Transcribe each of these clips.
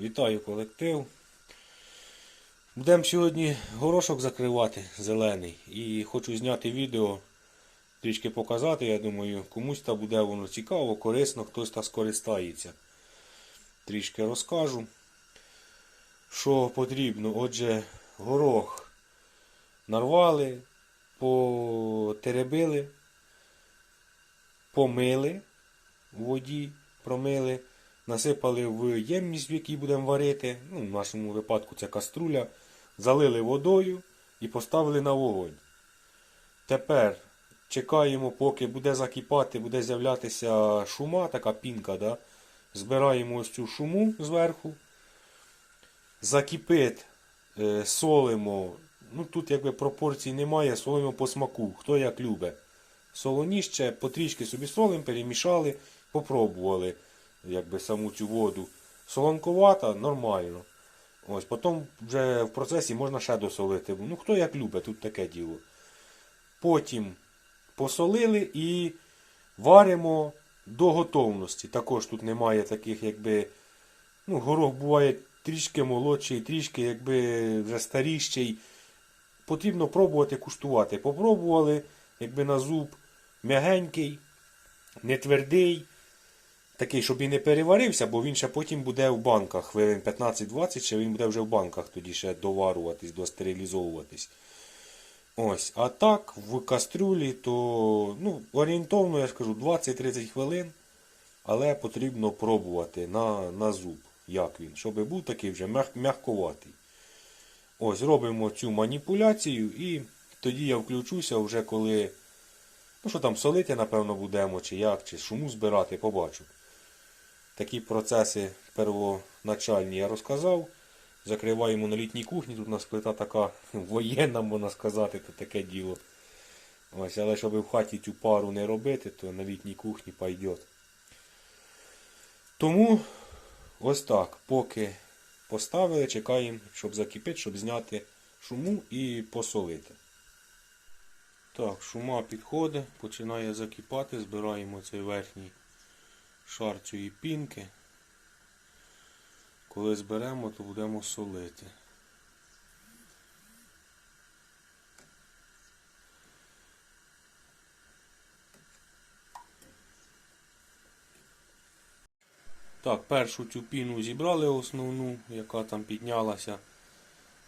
Вітаю колектив. Будемо сьогодні горошок закривати зелений. І хочу зняти відео, трішки показати. Я думаю, комусь та буде воно цікаво, корисно, хтось та скористається. Трішки розкажу, що потрібно. Отже, горох нарвали, потеребили, помили у воді, промили, насипали в ємність, в якій будемо варити. Ну, в нашому випадку це каструля. Залили водою і поставили на вогонь. Тепер чекаємо, поки буде закипати, буде з'являтися шума, така пінка. Да? Збираємо ось цю шуму зверху. Закипить, е, солимо. Ну тут якби пропорцій немає, солимо по смаку, хто як любить. Солоніще, потрішки собі солим, перемішали, попробували якби саму цю воду. Солонковата, нормально. Ось, потім вже в процесі можна ще досолити. Ну, хто як любить, тут таке діло. Потім посолили і варимо до готовності. Також тут немає таких, якби. Ну, горох буває трішки молодший, трішки якби вже старіший. Потрібно пробувати куштувати. Попробували, якби на зуб м'ягенький, не твердий. Такий, щоб і не переварився, бо він ще потім буде в банках. Хвилин 15-20, ще він буде вже в банках тоді ще доваруватись, достерилізовуватись. Ось. А так, в кастрюлі, то ну, орієнтовно, я скажу, 20-30 хвилин. Але потрібно пробувати на, на зуб, як він, щоб був такий вже м'ягковатий. Ось, робимо цю маніпуляцію і тоді я включуся вже коли. Ну що там, солити, напевно, будемо, чи як, чи шуму збирати, побачу. Такі процеси первоначальні я розказав. Закриваємо на літній кухні. Тут у нас плита така воєнна, можна сказати, то таке діло. Ось, але щоб в хаті цю пару не робити, то на літній кухні пойде. Тому ось так. Поки поставили, чекаємо, щоб закипити, щоб зняти шуму і посолити. Так, шума підходить, починає закипати, збираємо цей верхній шар цієї пінки. Коли зберемо, то будемо солити. Так, першу цю піну зібрали основну, яка там піднялася.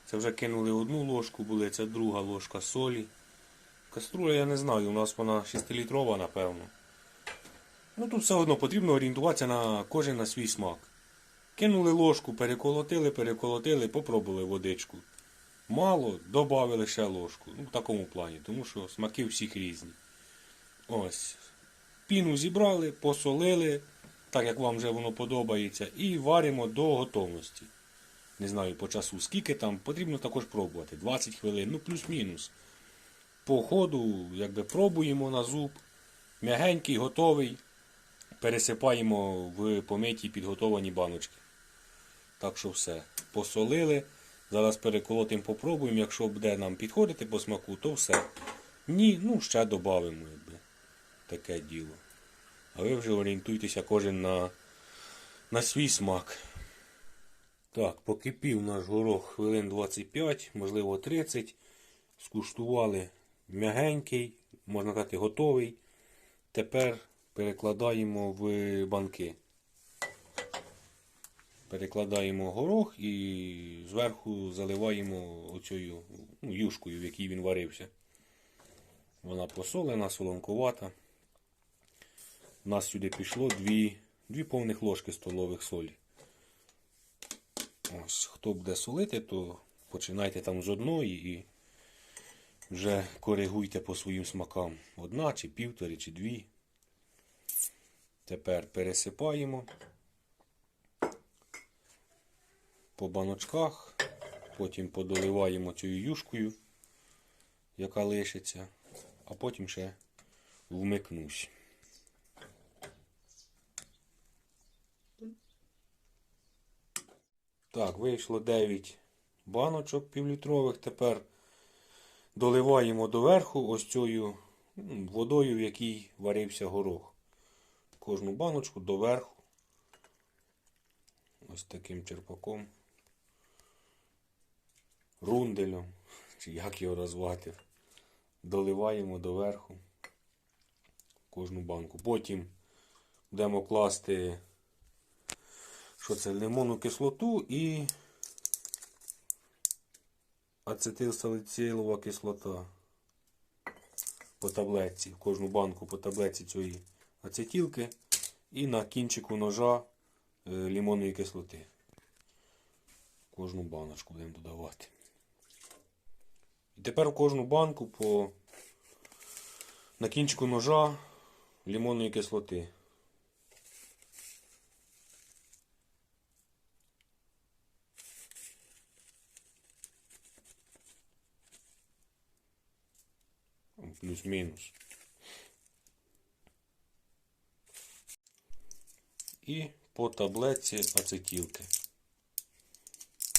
Це вже кинули одну ложку, були, це друга ложка солі. Каструля я не знаю, у нас вона 6-літрова, напевно. Ну тут все одно потрібно орієнтуватися на кожен на свій смак. Кинули ложку, переколотили, переколотили, попробували водичку. Мало, додали ще ложку. Ну, в такому плані, тому що смаки всіх різні. Ось. Піну зібрали, посолили, так як вам вже воно подобається, і варимо до готовності. Не знаю по часу скільки там, потрібно також пробувати. 20 хвилин, ну плюс-мінус. По ходу, якби пробуємо на зуб. М'ягенький, готовий. Пересипаємо в помиті підготовані баночки. Так що все. Посолили. Зараз переколотимо, попробуємо. Якщо буде нам підходити по смаку, то все. Ні, ну ще додамо, якби. Таке діло. А ви вже орієнтуйтеся кожен на, на свій смак. Так, покипів наш горох хвилин 25, можливо 30. Скуштували м'ягенький, можна сказати, готовий. Тепер перекладаємо в банки. Перекладаємо горох і зверху заливаємо оцею ну, юшкою, в якій він варився. Вона посолена, солонкувата. У нас сюди пішло дві, дві повних ложки столових солі. Ось, хто буде солити, то починайте там з одної і вже коригуйте по своїм смакам. Одна чи півтори, чи дві. Тепер пересипаємо по баночках, потім подоливаємо цією юшкою, яка лишиться, а потім ще вмикнусь. Так, вийшло 9 баночок півлітрових. Тепер доливаємо доверху ось цією водою, в якій варився горох. Кожну баночку доверху. Ось таким черпаком, рунделем, чи як його назвати, доливаємо доверху кожну банку. Потім будемо класти що це, лимонну кислоту і ацетилсалицилова кислота. По таблетці, в кожну банку по таблетці цієї ацетилки і на кінчику ножа е, лимонної кислоти. Кожну баночку будемо додавати. І тепер в кожну банку по на кінчику ножа лимонної кислоти. Плюс-мінус. І по таблетці ацетилки.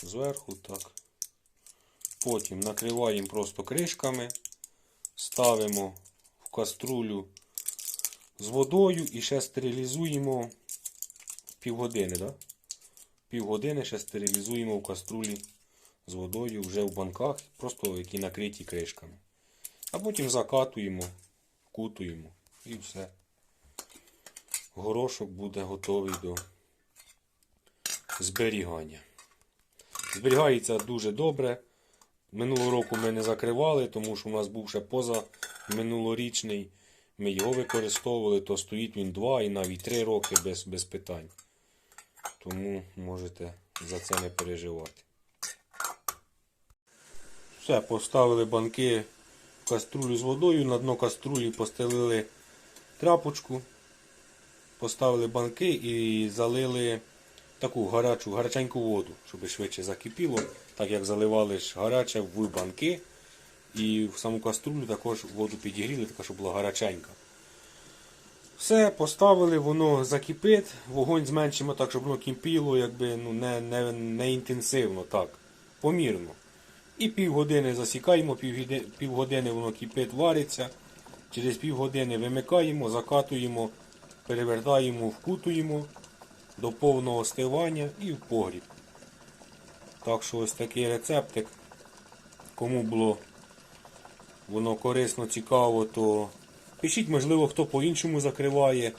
Зверху так. Потім накриваємо просто кришками, ставимо в каструлю з водою і ще стерилізуємо півгодини, да? Півгодини ще стерилізуємо в каструлі з водою вже в банках, просто які накриті кришками. А потім закатуємо, вкутуємо і все. Горошок буде готовий до зберігання. Зберігається дуже добре. Минулого року ми не закривали, тому що у нас був ще поза минулорічний. Ми його використовували, то стоїть він 2 і навіть 3 роки без, без питань. Тому можете за це не переживати. Все, поставили банки в каструлю з водою. На дно каструлі постелили тряпочку, поставили банки і залили таку гарячу, гаряченьку воду, щоб швидше закипіло, так як заливали гаряче в банки. І в саму каструлю також воду підігріли, така, щоб була гаряченька. Все, поставили, воно закипить, вогонь зменшимо так, щоб воно кипіло, якби ну, не, не, не інтенсивно, так, помірно. І півгодини засікаємо, півгоди- півгодини воно кипить, вариться. Через півгодини вимикаємо, закатуємо, перевертаємо, вкутуємо до повного остивання і в погріб. Так що ось такий рецептик. Кому було воно корисно, цікаво, то пишіть, можливо, хто по-іншому закриває.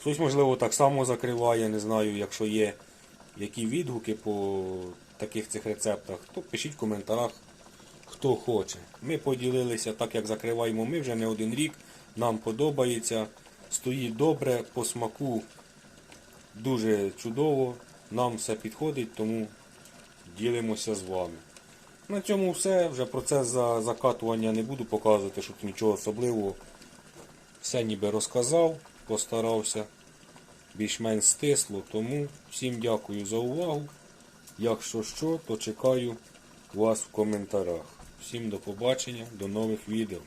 Хтось, можливо, так само закриває, не знаю, якщо є які відгуки по таких цих рецептах, то пишіть в коментарях, хто хоче. Ми поділилися так, як закриваємо ми вже не один рік. Нам подобається, стоїть добре, по смаку дуже чудово, нам все підходить, тому ділимося з вами. На цьому все. Вже процес закатування не буду показувати, що тут нічого особливого. Все ніби розказав, постарався більш-менш стисло. Тому всім дякую за увагу. Якщо що, то чекаю вас в коментарях. Всім до побачення, до нових відео.